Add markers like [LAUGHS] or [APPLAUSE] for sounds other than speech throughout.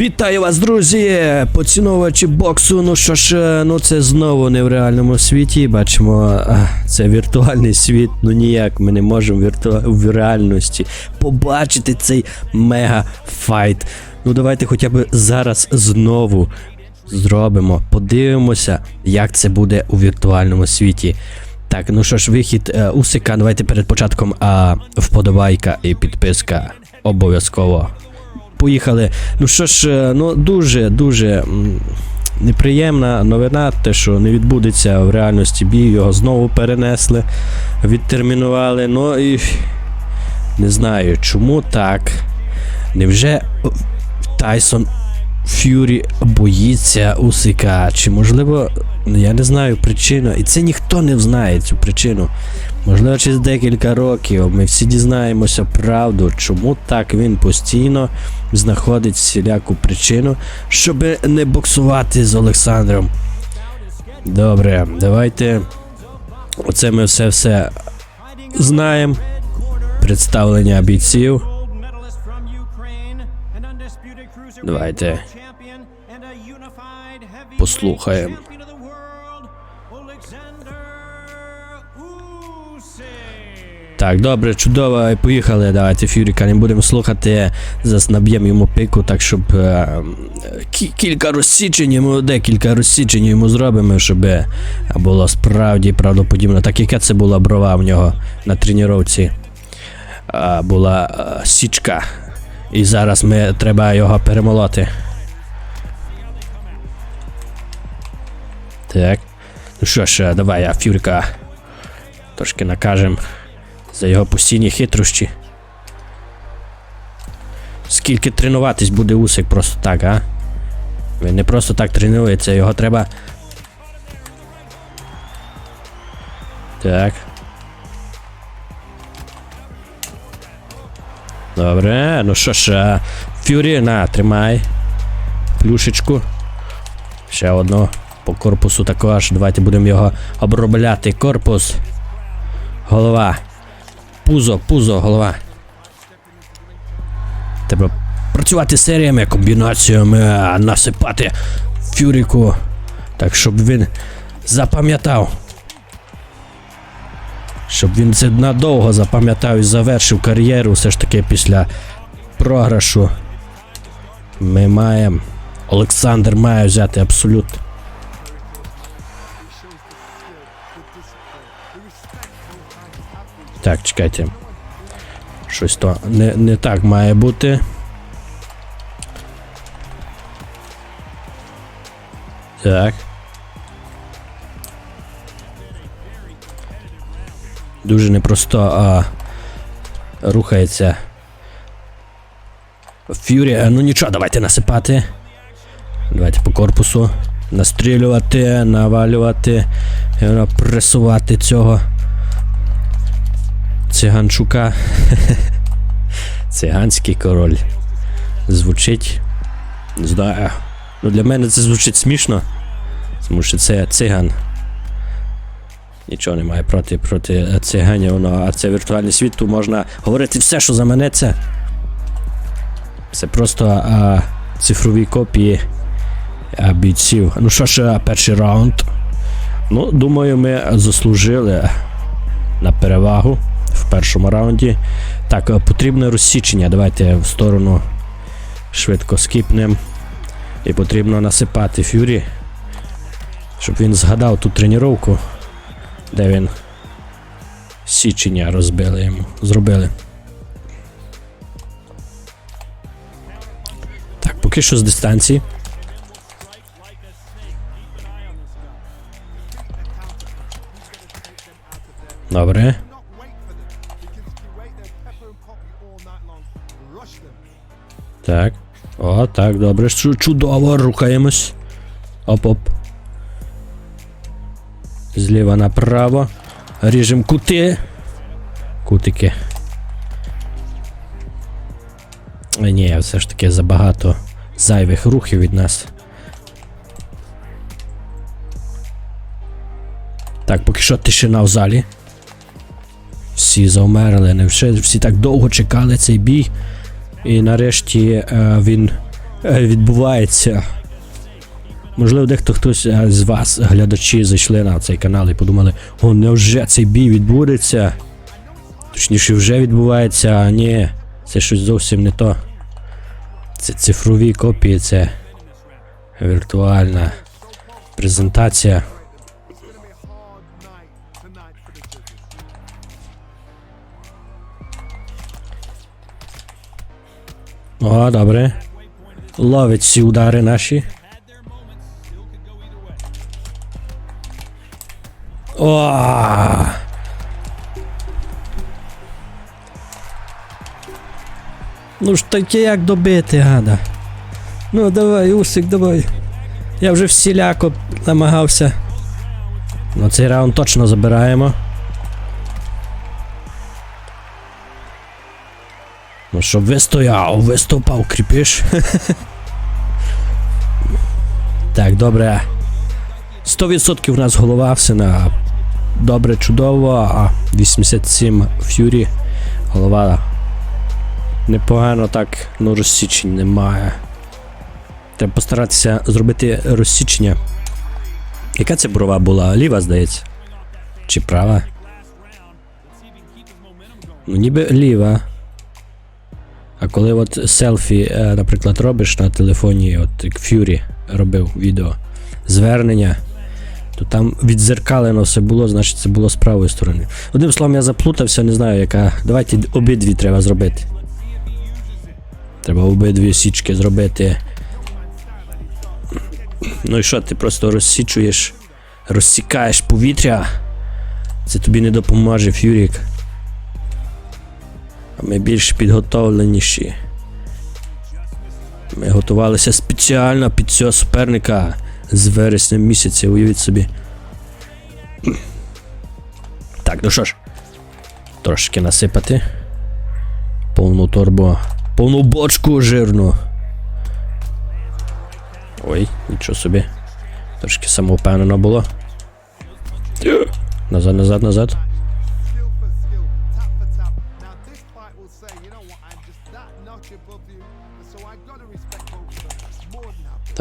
Вітаю вас, друзі! Поціновувачі боксу. Ну що ж, е, ну це знову не в реальному світі. Бачимо, це віртуальний світ. Ну ніяк ми не можемо вірту... в реальності побачити цей мега файт. Ну давайте хоча б зараз знову зробимо, подивимося, як це буде у віртуальному світі. Так, ну що ж, вихід е, Усика. Давайте перед початком а, вподобайка і підписка обов'язково поїхали. Ну що ж, е, ну дуже дуже неприємна новина, те, що не відбудеться в реальності бій, його знову перенесли, відтермінували. Ну і не знаю, чому так. Невже Тайсон Ф'юрі боїться Усика? Чи можливо, я не знаю причину. І це ніхто не знає цю причину. Можливо, через декілька років ми всі дізнаємося правду, чому так він постійно знаходить всіляку причину, щоб не боксувати з Олександром. Добре, давайте. Оце ми все-все знаємо. Представлення бійців. Давайте послухаємо. Так, добре, чудово, поїхали. Давайте Фюріка не будемо слухати. Зараз наб'ємо йому пику, так щоб е, кілька розсічень йому, декілька розсічень йому зробимо, щоб було справді правдоподібно. Так яка це була брова в нього на тренувці. А, була е, січка. І зараз ми треба його перемолоти. Так. Ну що ж, давай, а Фюрика трошки накажем за його постійні хитрощі. Скільки тренуватись буде Усик просто так, а? Він не просто так тренується, його треба. Так. Добре, ну що ж, Фюрі, на, тримай. Плюшечку. Ще одну. По корпусу також. Давайте будемо його обробляти. Корпус. Голова. Пузо, пузо, голова. Треба працювати серіями, комбінаціями, насипати фюріку. Так, щоб він запам'ятав. Щоб він це надовго запам'ятав і завершив кар'єру все ж таки після програшу. Ми маємо. Олександр має взяти абсолют. Так, чекайте. Щось то не, не так має бути. Так. Дуже непросто а, рухається. Ф'юрі, ну нічого, давайте насипати. Давайте по корпусу. Настрілювати, навалювати, пресувати цього. Циганчука. [LAUGHS] Циганський король. Звучить. Не. Ну для мене це звучить смішно. Тому що це циган. Нічого немає проти проти циганів, ну, а це віртуальний світ, тут можна говорити все, що заманеться. Це просто а, цифрові копії бійців. Ну що ж, перший раунд. Ну, думаю, ми заслужили на перевагу в першому раунді. Так, е, потрібне розсічення. Давайте в сторону швидко скіпнемо. І потрібно насипати фюрі, щоб він згадав ту тренування, де він січення розбили йому. Зробили. Так, поки що з дистанції. Добре. Так. О, так, добре. Чу- Чудово, рухаємось. Оп-оп. Зліва направо. Ріжем кути. Кутики. Ні, все ж таки забагато зайвих рухів від нас. Так, поки що тишина в залі. Всі завмерли, не всі, всі так довго чекали цей бій. І нарешті е, він е, відбувається. Можливо, дехто хтось е, з вас, глядачі, зайшли на цей канал і подумали, о, невже цей бій відбудеться? Точніше, вже відбувається, а ні, це щось зовсім не то. Це цифрові копії, це віртуальна презентація. О, добре. Ловить всі удари наші. О! Ну ж таке як добити, гада. Ну давай, Усик, давай. Я вже всіляко намагався. Ну цей раунд точно забираємо. Ну, щоб вистояв, виступав, кріпиш. так, добре. 100% у нас голова все на добре, чудово, а 87 фюрі. Голова непогано так, ну розсічень немає. Треба постаратися зробити розсічення. Яка це брова була? Ліва, здається? Чи права? Ну, ніби ліва. А коли от селфі, е, наприклад, робиш на телефоні, от як Fury робив відео звернення, то там відзеркалено все було, значить це було з правої сторони. Одним словом, я заплутався, не знаю, яка. Давайте обидві треба зробити. Треба обидві січки зробити. Ну і що, ти просто розсічуєш, розсікаєш повітря. Це тобі не допоможе, Фюрік. Ми більш підготовленіші. Ми готувалися спеціально під цього суперника з вересня місяця, уявіть собі. Так, ну що ж, трошки насипати. Повну торбу. Повну бочку жирну. Ой, нічого собі. Трошки самовпевнено було. Назад, назад, назад.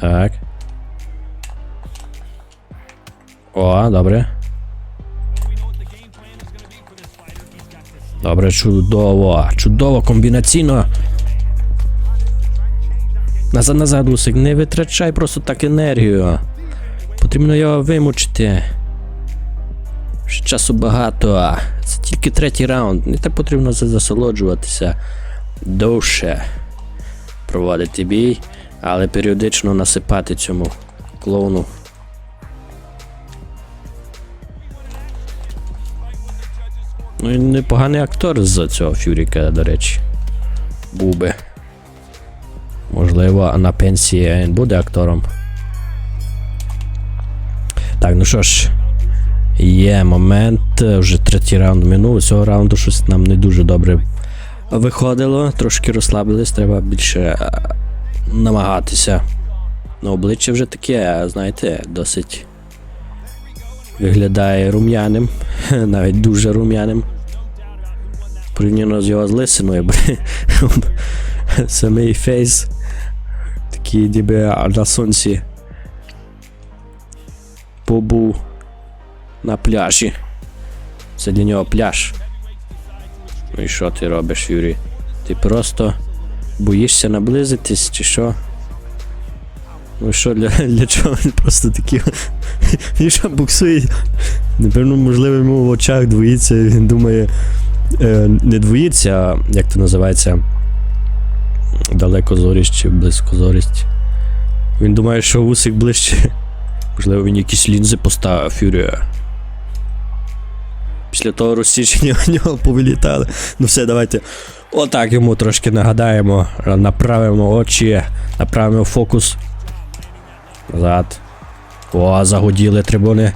Так. О, добре. Добре, чудово. Чудово, комбінаційно. Назад, назад, Усик, не витрачай просто так енергію. Потрібно його вимучити. Ще Часу багато. Це тільки третій раунд. Не так потрібно засолоджуватися. Довше проводити бій, але періодично насипати цьому клоуну. Ну і непоганий актор з цього Фюріка, до речі. Був би. Можливо, на пенсії він буде актором. Так, ну що ж. Є момент. Вже третій раунд минув. Цього раунду щось нам не дуже добре виходило. Трошки розслабились, треба більше намагатися. Ну, обличчя вже таке, знаєте, досить виглядає рум'яним, [LAUGHS] навіть дуже рум'яним. Порівняно з його з лисиною, [LAUGHS] самий фейс такий ніби на сонці побув на пляжі. Це для нього пляж. Ну і що ти робиш, Юрій? Ти просто боїшся наблизитись чи що? Ну що, для, [LAUGHS] для чого він просто такі. [LAUGHS] Що буксує. Напевно, можливо, йому в очах двоїться, він думає. Е, не двоїться, а як це називається? Далекозорість чи близькозорість. Він думає, що вусик ближче. Можливо, він якісь лінзи поставив Фюрія. Після того розсічення у нього повилітали. Ну все, давайте. Отак йому трошки нагадаємо. Направимо очі, направимо фокус. Назад. О, загуділи трибуни.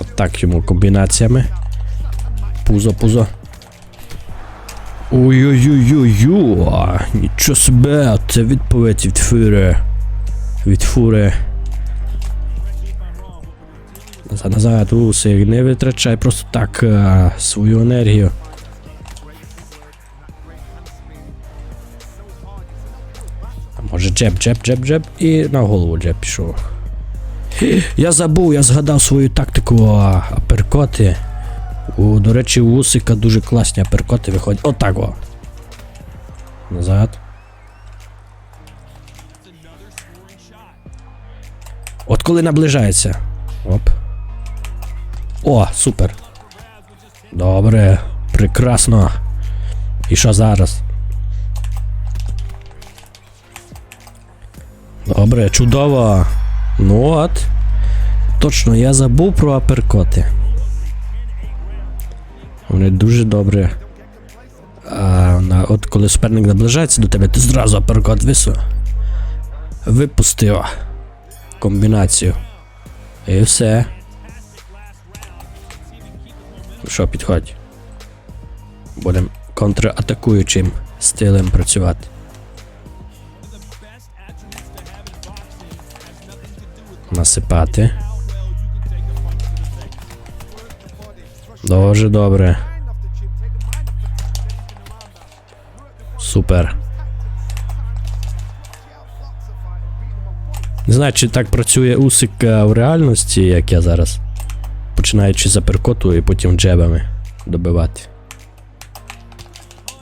Отак йому комбінаціями. Пузо, пузо. Ой-ой-ой-ой-ой. Нічого себе, це відповідь від фури. Від фури. Назад, назад, усик, не витрачай просто так а, свою енергію. каже джеб, джеб, джеб, джеб, і на голову джеб пішов. Я забув, я згадав свою тактику а, аперкоти. О, до речі, у Усика дуже класні аперкоти виходять. Отак о. Назад. От коли наближається. Оп. О, супер. Добре, прекрасно. І що зараз? Добре, чудово. Ну от. Точно, я забув про аперкоти. Вони дуже добре. А, от коли суперник наближається до тебе, ти зразу аперкот вису. Випустив комбінацію. І все. Що, підходь. Будемо контратакуючим стилем працювати. Насипати. Дуже добре. Супер. Не знаю, чи так працює усик е, в реальності, як я зараз. Починаючи з аперкоту і потім джебами добивати.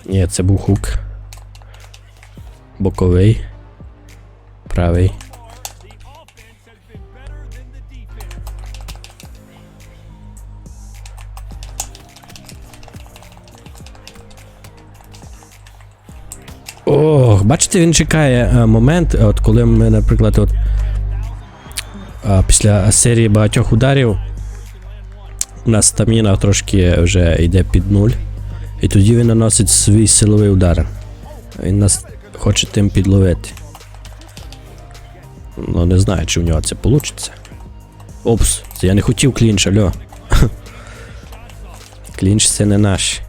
Ні, це був хук. Боковий. Правий. Ох, бачите, він чекає е, момент, от коли ми, наприклад, от, е, після серії багатьох ударів у нас стаміна трошки вже йде під нуль. І тоді він наносить свій силовий удар. Він нас хоче тим підловити. Ну, не знаю, чи в нього це вийде. Опс, я не хотів клінч, альо. [LAUGHS] клінч це не наш.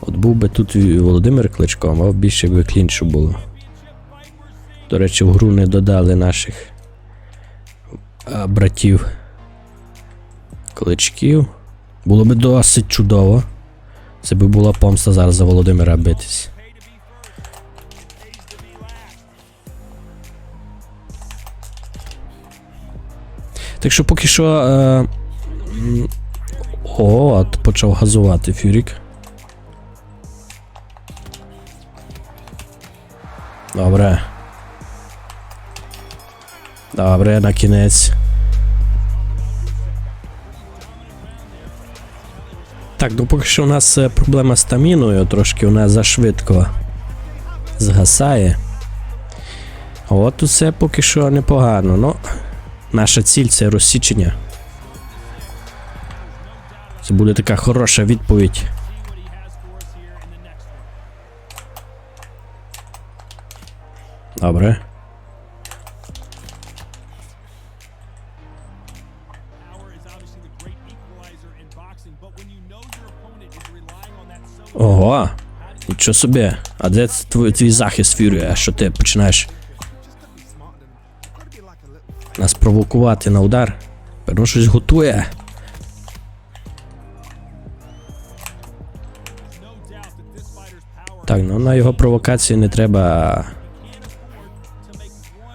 От був би тут Володимир Кличко, мав більше би клінчу було. До речі, в гру не додали наших братів кличків. Було би досить чудово. Це би була помста зараз за Володимира битись. Так що поки що. Е, о, от почав газувати Фюрік. Добре. Добре, на кінець. Так, ну поки що у нас е, проблема з стаміною, трошки вона зашвидко згасає. От усе поки що непогано, ну наша ціль це розсічення. Це буде така хороша відповідь. Добре. Ого. Нічого собі. А де твій, твій захист Фюрі? А що ти починаєш нас провокувати на удар? Певно щось готує. Так, ну на його провокації не треба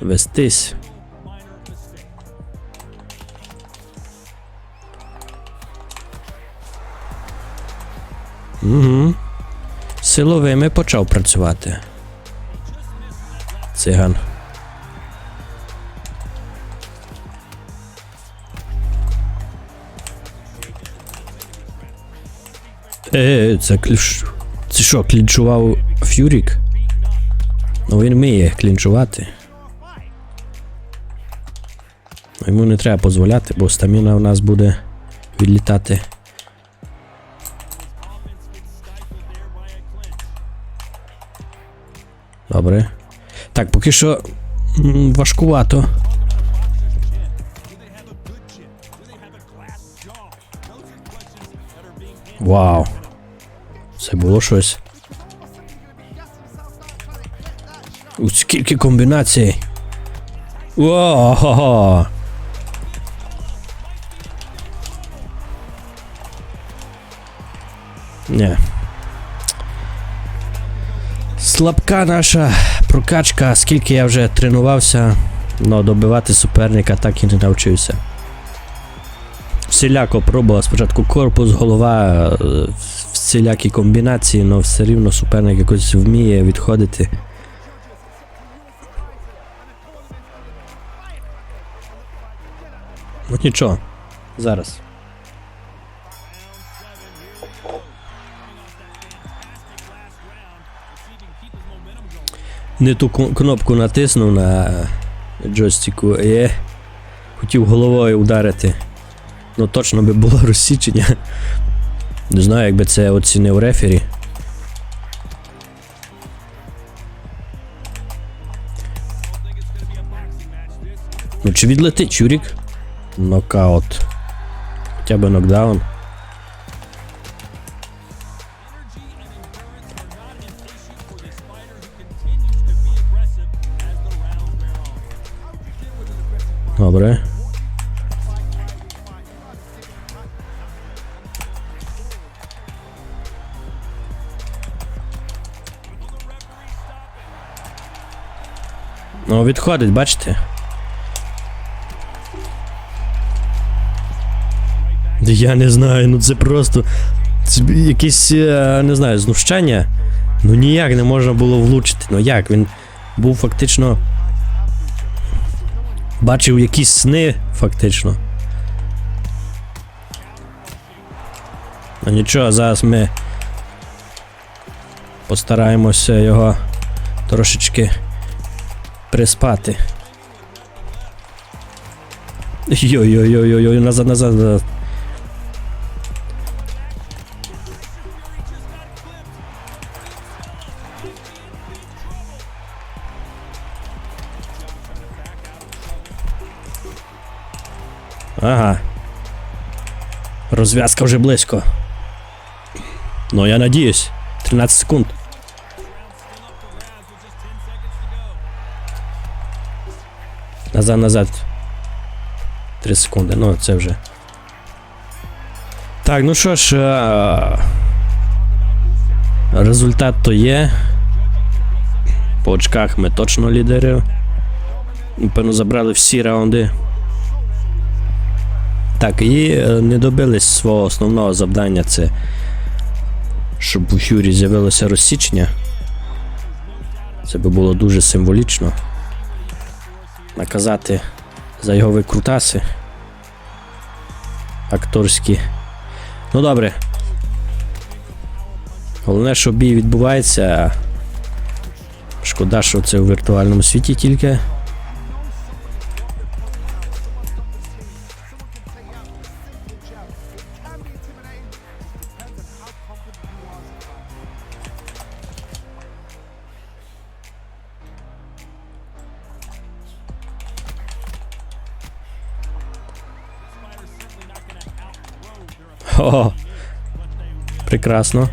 вестись. Угу. Силовими почав працювати. Циган. Е, це кліш. Це що, клінчував Фюрік? Ну він вміє клінчувати. Ну, Йому не треба дозволяти, бо стаміна у нас буде відлітати. Добре. Так, поки що важкувато. Вау. Це було щось. У скільки комбінацій. Ого. Слабка наша прокачка, скільки я вже тренувався, но добивати суперника так і не навчився. Всіляко пробував спочатку корпус, голова, е, всілякі комбінації, але все рівно суперник якось вміє відходити. Ну нічого, зараз. Не ту кнопку натиснув на джойстику і хотів головою ударити. Ну точно би було [LAUGHS] розсічення. Не знаю, якби це оцінив рефері. Ну чи відлетить Чурік? Нокаут. Хоча б нокдаун. Ну, відходить, бачите? Я не знаю, ну це просто. Це якесь, е, не знаю, знущання. Ну ніяк не можна було влучити. Ну як? Він був фактично. Бачив якісь сни, фактично. Ну нічого, зараз ми постараємося його трошечки приспати. Йой-йой-йой-йой, назад, назад, назад. Ага. Розв'язка вже близько. Ну, я надіюсь. 13 секунд. Назад, назад. 3 секунди, ну це вже. Так, ну що ж. е, Результат то є. По очках ми точно лідери. Напевно, забрали всі раунди. Так, і е, не добились свого основного завдання це. Щоб у Фюрі з'явилося розсічення. Це би було дуже символічно. Наказати за його викрутаси. Акторські. Ну добре. Головне, що бій відбувається. Шкода, що це у віртуальному світі тільки. О, прекрасно.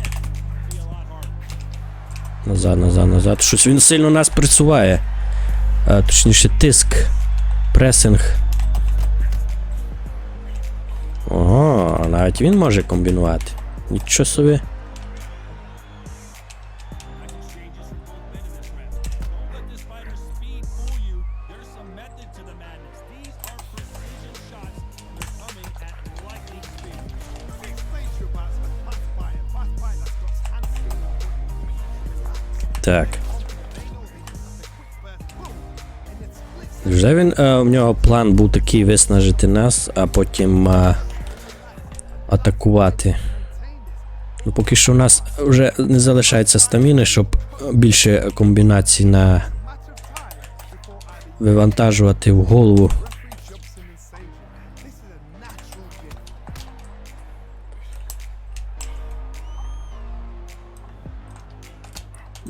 Назад, назад, назад. Щось він сильно нас присуває. А, точніше, тиск. Пресинг. Ого, навіть він може комбінувати. Нічого собі. Split Вже він, е, в нього план був такий виснажити нас, а потім е, атакувати. Ну, поки що у нас вже не залишається стаміни, щоб більше комбінацій на вивантажувати в голову.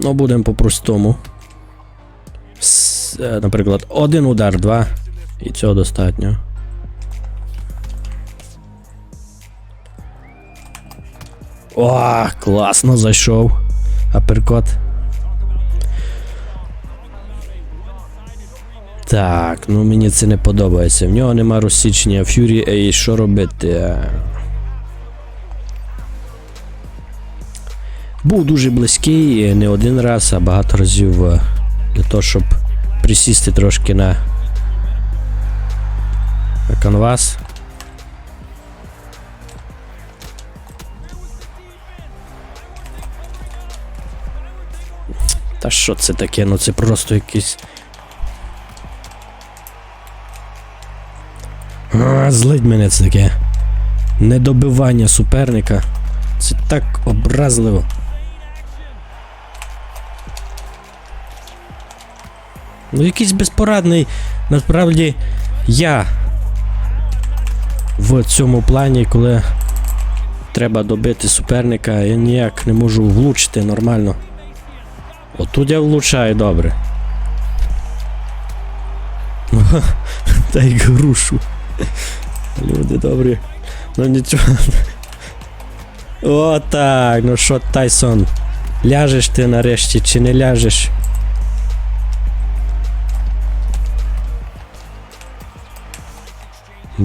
Ну, будемо по-простому. Е, Наприклад, один удар, два. І цього достатньо. О, класно зайшов. Аперкот. Так, ну мені це не подобається. В нього нема розсічення Фюрі, і що робити? Був дуже близький е, не один раз, а багато разів е, для того, щоб присісти трошки на, канвас. Та що це таке? Ну це просто якийсь. А, злить мене це таке. Недобивання суперника. Це так образливо. Ну, якийсь безпорадний, насправді, я в цьому плані, коли треба добити суперника, я ніяк не можу влучити нормально. Отут я влучаю добре. [LAUGHS] Та й грушу. Люди добрі. Ну нічого. О, так. Ну що, Тайсон? Ляжеш ти нарешті чи не ляжеш?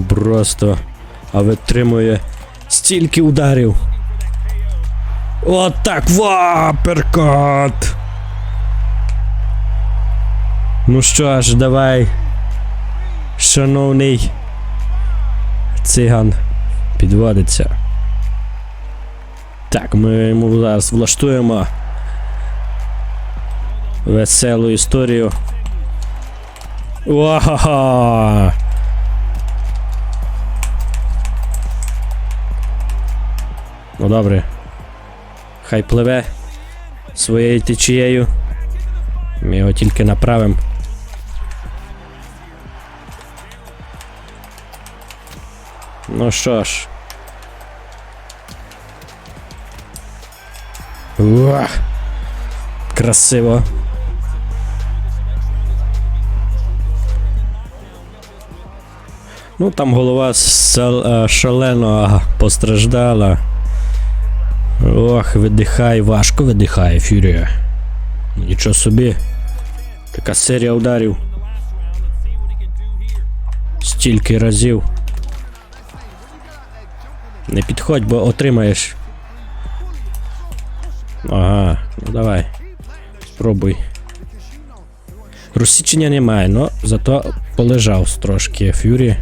Просто. Витримує стільки ударів. О, так, ваперкот! Ну що ж, давай. Шановний циган підводиться. Так, ми йому зараз влаштуємо веселу історію. Вау! Ну добре. Хай пливе своєю течією. Ми його тільки направимо. Ну що ж. Уах. Красиво. Ну там голова е, шалено постраждала. Ох, видихай, важко видихає Фюрія. Нічого собі. Така серія ударів. Стільки разів. Не підходь, бо отримаєш. Ага, ну давай. Спробуй. Розсічення немає, но зато полежав трошки Фюрі.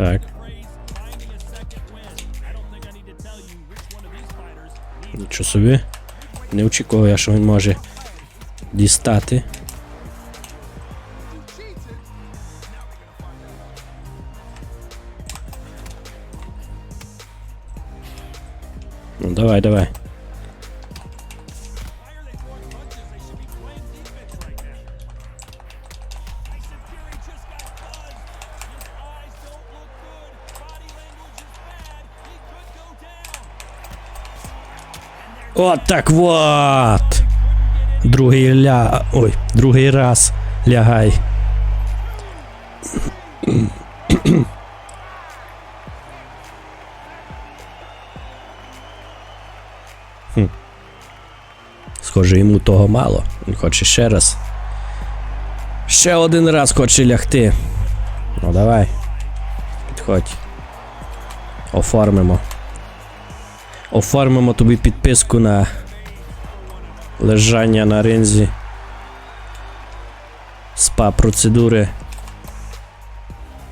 Так. Нічого собі. Не очікував я, що він може дістати. Ну давай, давай. От так вот. Другий ля. Ой, другий раз лягай. Схоже, йому того мало. Він хоче ще раз. Ще один раз хоче лягти. Ну давай. Підходь. Оформимо. Оформимо тобі підписку на лежання на ринзі. Спа процедури.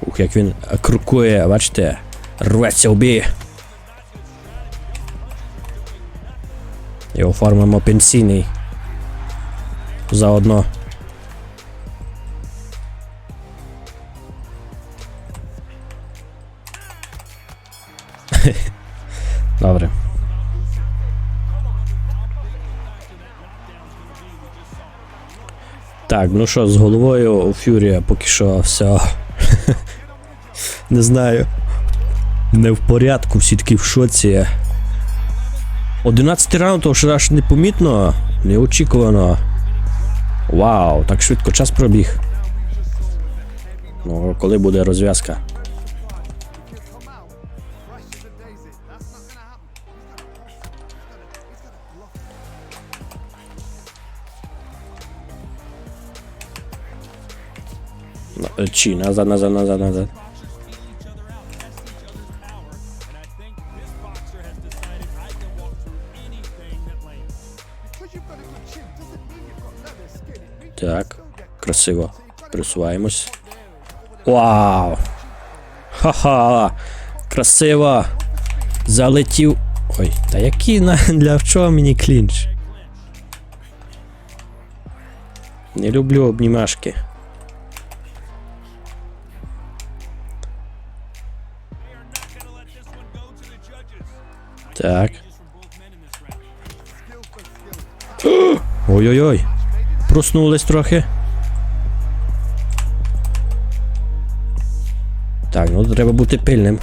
Ух, як він крокує, бачите? Рветься в бій. І оформимо пенсійний. Заодно. [LAUGHS] Добре. Так, ну що, з головою у Фюрія поки що все. [LAUGHS] Не знаю. Не в порядку, всі такі в шоці. 11 раунд, то що аж непомітно, неочікувано. Вау, так швидко час пробіг. Ну, коли буде розв'язка? Чи, назад, назад, назад, назад. Так, красиво. Присуваємось. Вау! Ха-ха! Красиво! Залетів. Ой, та який на... для чого мені клінч? Не люблю обнімашки. Так. Ой-ой-ой. Проснулись трохи. Так, ну треба бути пильним.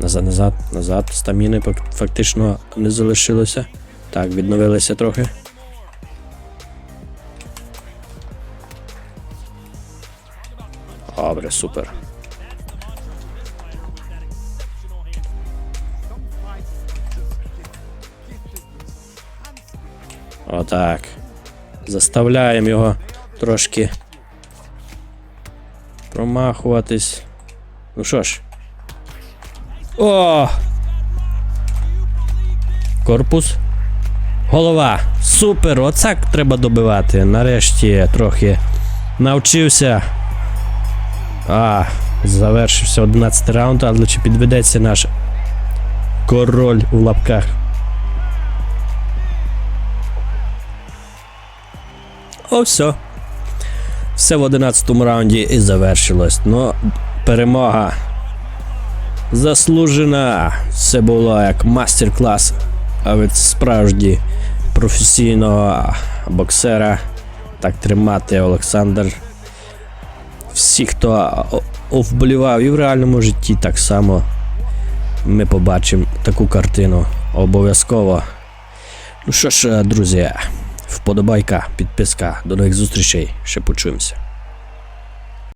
Назад, назад, назад. Стаміни фактично не залишилося. Так, відновилися трохи. Супер. Отак. Заставляємо його трошки промахуватись. Ну що ж. О! Корпус. Голова. Супер! Оцак треба добивати. Нарешті трохи навчився. А, завершився 11 раунд, але чи підведеться наш король у лапках? О, все. Все в 11 раунді і завершилось. Ну, перемога заслужена. Це було як мастер-клас від справжні професійного боксера. Так тримати Олександр. Всі, хто вболівав і в реальному житті так само. Ми побачимо таку картину обов'язково. Ну що ж, друзі, вподобайка, підписка. До нових зустрічей. Ще почуємося.